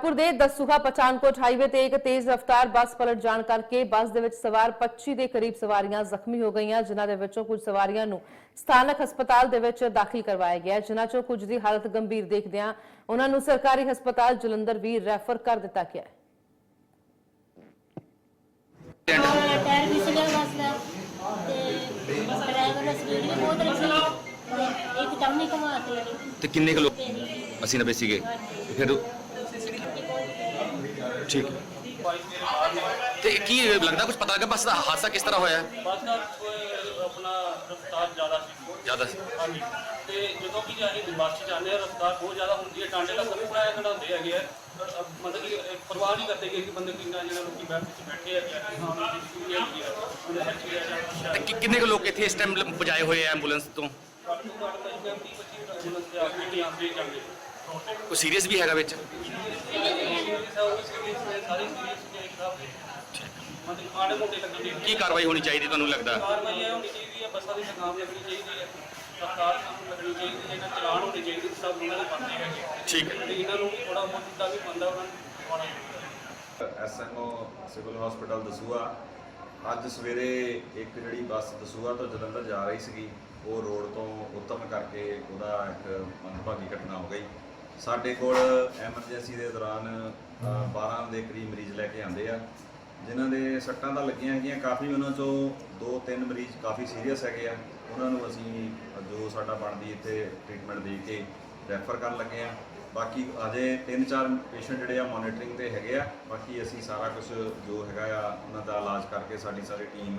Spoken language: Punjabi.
ਪੁਰ ਦੇ ਦਸੂਹਾ ਪਠਾਨਕੋਟ ਹਾਈਵੇ ਤੇ ਇੱਕ ਤੇਜ਼ ਰਫ਼ਤਾਰ ਬੱਸ ਪਲਟ ਜਾਣ ਕਰਕੇ ਬੱਸ ਦੇ ਵਿੱਚ ਸਵਾਰ 25 ਦੇ ਕਰੀਬ ਸਵਾਰੀਆਂ ਜ਼ਖਮੀ ਹੋ ਗਈਆਂ ਜਿਨ੍ਹਾਂ ਦੇ ਵਿੱਚੋਂ ਕੁਝ ਸਵਾਰੀਆਂ ਨੂੰ ਸਥਾਨਕ ਹਸਪਤਾਲ ਦੇ ਵਿੱਚ ਦਾਖਲ ਕਰਵਾਇਆ ਗਿਆ। ਹੈ, ਜਿਨ੍ਹਾਂ ਚੋਂ ਕੁਝ ਦੀ ਹਾਲਤ ਗੰਭੀਰ ਦੇਖਦਿਆਂ ਉਹਨਾਂ ਨੂੰ ਸਰਕਾਰੀ ਹਸਪਤਾਲ ਜਲੰਧਰ ਵੀ ਰੈਫਰ ਕਰ ਦਿੱਤਾ ਗਿਆ ਹੈ। ਹਾਂ ਟਾਇਰ ਵੀ ਸਿਲਿਆ ਬੱਸ ਦਾ ਤੇ ਡਰਾਈਵਰ ਦਾ ਸਪੀਡ ਵੀ ਬਹੁਤ ਰਹੀ ਤੇ ਇੱਕਦਮ ਹੀ ਘੁਮਾਤੀ ਉਹਨੇ ਤੇ ਕਿੰਨੇ ਕੁ ਲੋਕ? ਅਸੀਂ 90 ਸੀਗੇ। ਫਿਰ ਠੀਕ ਤੇ ਕੀ ਲੱਗਦਾ ਕੁਝ ਪਤਾ ਲੱਗਾ ਬੱਸ ਦਾ ਹਾਦਸਾ ਕਿਸ ਤਰ੍ਹਾਂ ਹੋਇਆ? ਬੱਸ ਦਾ ਆਪਣਾ ਰਫਤਾਰ ਜ਼ਿਆਦਾ ਸੀ। ਜ਼ਿਆਦਾ ਸੀ। ਹਾਂਜੀ। ਤੇ ਜਦੋਂ ਕਿ ਅਸੀਂ ਬੱਸ 'ਚ ਜਾਂਦੇ ਆ ਰਫਤਾਰ ਬਹੁਤ ਜ਼ਿਆਦਾ ਹੁੰਦੀ ਹੈ। ਟਾਂਡੇ ਦਾ ਸਭ ਪੂਰਾ ਕਢਾਉਂਦੇ ਹੈਗੇ ਆ। ਪਰ, ਮਤਲਬ ਕਿ ਪਰਵਾਹ ਨਹੀਂ ਕਰਦੇ ਕਿ ਬੰਦੇ ਕਿੰਨਾ ਜਿਹੜਾ ਲੋਕੀ ਬੈਠ ਵਿੱਚ ਬੈਠੇ ਆ ਕਿ ਹਾਂ ਉਹਨਾਂ ਦੀ ਜ਼ਰੂਰੀ ਹੈਗੀ ਆ ਉਹਦੇ ਸੱਚੀ ਆ ਜਾਂ ਕੁਛ ਤੇ ਕਿ- ਕਿੰਨੇ ਕੁ ਲੋਕ ਇੱਥੇ ਇਸ ਟਾਈਮ ਪਹੁੰਚਾਏ ਹੋਏ ਆ ਐਂਬੂਲੈਂਸ ਤੋਂ? ਘੱਟ ਤੋਂ ਘੱਟ ਮੈਂ ਜਿਵੇਂ 30 25 ਐਂਬੂਲੈਂਸ ਤੇ ਆ ਕੇ ਆਉਂਦੇ ਜਾਂਦੇ। ਕੋਈ ਸੀਰੀਅਸ ਵੀ ਹੈਗਾ ਵਿੱਚ? ਸਾਰੇ ਨੇ। ਮਤਲਬ ਮੋਟੇ ਲੱਗੇ ਕੀ ਕਾਰਵਾਈ ਹੋਣੀ ਚਾਹੀਦੀ ਤੁਹਾਨੂੰ ਲੱਗਦਾ? ਕਾਰਵਾਈ ਇਹ ਹੋਣੀ ਚਾਹੀਦੀ ਹੈ ਬੱਸਾਂ ਦੀ ਲਗਾਮ ਲੱਗਣੀ ਚਾਹੀਦੀ ਹੈ ਰਫਤਾਰ ਕਾਨੂੰਨ ਲੱਗਣੀ ਚਾਹੀਦੀ ਹੈ ਇਹਨਾਂ ਚਲਾਨ ਹੋਣੇ ਚਾਹੀਦੇ ਸਭ ਉਹਨਾਂ ਦੇ ਬੰਦੇ ਹੈਗੇ ਠੀਕ ਹੈ। ਤੇ ਇਹਨਾਂ ਨੂੰ ਵੀ ਥੋੜਾ ਬਹੁਤ ਦਾ ਵੀ ਬੰਦਾ ਉਹਨਾਂ ਨੂੰ ਦਵਾਉਣਾ ਚਾਹੀਦਾ। ਐਸਐਮਓ ਸਿਵਲ ਹਸਪੀਟਲ ਦਸੂਆ ਅੱਜ ਸਵੇਰੇ ਇੱਕ ਜਿਹੜੀ ਬੱਸ ਦਸੂਆ ਤੋਂ ਜਲੰਧਰ ਜਾ ਰਹੀ ਸੀਗੀ ਉਹ ਰੋਡ ਤੋਂ ਉਤਰਨ ਕਰਕੇ ਉਹਦਾ ਇੱਕ ਮੰਦਭਾਗੀ ਘਟਨਾ ਹੋ ਗਈ। ਸਾਡੇ ਕੋਲ ਐਮਰਜੈਂਸੀ ਦੇ ਦੌਰਾਨ ਅ, 12 ਦੇ ਕਰੀਬ ਮਰੀਜ਼ ਲੈ ਕੇ ਆਂਦੇ ਆ। ਜਿਨ੍ਹਾਂ ਦੇ ਸੱਟਾਂ ਤਾਂ ਲੱਗੀਆਂ ਹੈਗੀਆਂ ਕਾਫੀ ਉਹਨਾਂ ਚੋਂ ਦੋ ਤਿੰਨ ਮਰੀਜ਼ ਕਾਫੀ ਸੀਰੀਅਸ ਹੈਗੇ ਆ। ਉਹਨਾਂ ਨੂੰ ਅਸੀਂ ਜੋ ਸਾਡਾ ਬਣਦੀ ਇੱਥੇ ਟ੍ਰੀਟਮੈਂਟ ਦੇ ਕੇ ਰੈਫਰ ਕਰਨ ਲੱਗੇ ਆ। ਬਾਕੀ ਅਜੇ ਤਿੰਨ ਚਾਰ ਪੇਸ਼ੈਂਟ ਜਿਹੜੇ ਆ ਮੋਨੀਟਰਿੰਗ ਤੇ ਹੈਗੇ ਆ। ਬਾਕੀ ਅਸੀਂ ਸਾਰਾ ਕੁਝ ਜੋ ਹੈਗਾ ਆ ਉਹਨਾਂ ਦਾ ਇਲਾਜ ਕਰਕੇ ਸਾਡੀ ਸਾਰੀ ਟੀਮ